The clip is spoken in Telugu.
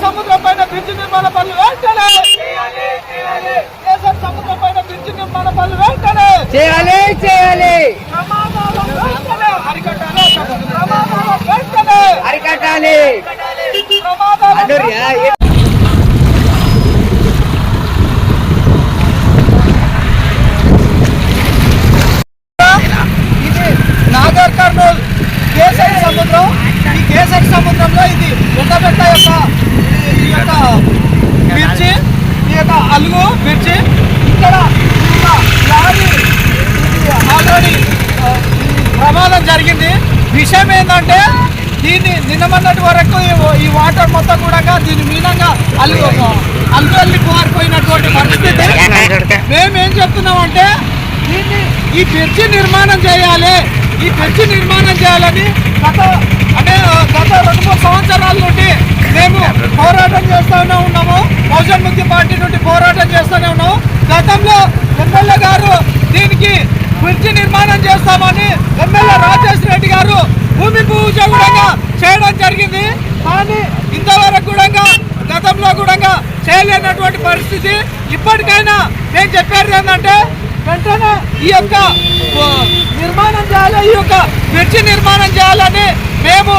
సముద్రం పైన బ్రిడ్జి నిర్మాణ పనులు వెంటనే! కేసర్ సముద్రం పైన బ్రిడ్జ్ నిర్మాణ పనులు వెంటనే! చేయాలి చేయాలి! అరికట్టాలి వెంటనే! అరికట్టాలి! ప్రమాదాలు కేసరి సముద్రం. ఈ కేసరి సముద్రంలో ఇది ఎండబెట్ట అలుగు మిర్చి ఇక్కడ లారీ ఆల్రెడీ ప్రమాదం జరిగింది. విషయం ఏంటంటే దీన్ని నిన్న మొన్నటి వరకు ఈ- వాటర్ మొత్తం కూడా దీని మీదంగా అల్లు అల్లు అల్లి పారిపోయినటువంటి పరిస్థితి. మేమేం చెప్తున్నామంటే దీన్ని ఈ బ్రిడ్జి నిర్మాణం చేయాలి. ఈ బ్రిడ్జి నిర్మాణం చేయాలని గత అంటే గత రెండు మూడు సంవత్సరాల నుండి మేము పోరాటం చేస్తూనే బహుజన్ ముక్తి పార్టీ నుండి పోరాటం చేస్తూనే ఉన్నాం. గతంలో ఎమ్మెల్యే గారు దీనికి బ్రిడ్జి నిర్మాణం చేస్తామని ఎమ్మెల్యే రాజేష్ రెడ్డి గారు భూమి పూజ కూడా చేయడం జరిగింది. కానీ ఇంతవరకు కూడా గతంలో కూడా చేయలేనటువంటి పరిస్థితి ఇప్పటికైనా నేను చెప్పేది ఏంటంటే వెంటనే ఈ యొక్క నిర్మాణం చేయాలి ఈ యొక్క బ్రిడ్జి నిర్మాణం చేయాలని మేము